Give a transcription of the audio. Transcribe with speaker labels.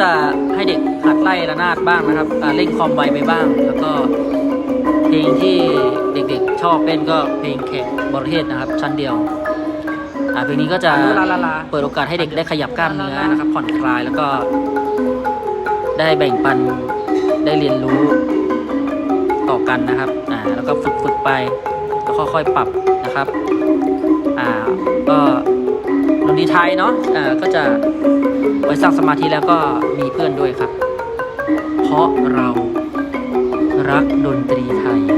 Speaker 1: จะให้เด็กหัดไล่ระนาดบ้างนะครับอ่าเล่นคอมไวไปบ้าง แล้วก็เพลงที่เด็กๆชอบเล่นก็เพลงแขกบรเทศนะครับ ชั้นเดียวอ่าเพลงนี้ก็จะ
Speaker 2: ลาลาลา
Speaker 1: เปิดโอกาสให้เด็กได้ขยับกล้ามเนื้อนะครับ ผ่อนคลายแล้วก็ ได้แบ่งปันได้เรียนรู้ต่อกันนะครับอ่าแล้วก็ฝึกฝึกไปแล้วค่อยๆปรับนะครับอ่าก็ดนตรีไทยเนาะอ่าก็จะ ไว้สร้างสมาธิแล้วก็มีเพื่อนด้วยครับ เพราะเรารักดนตรีไทย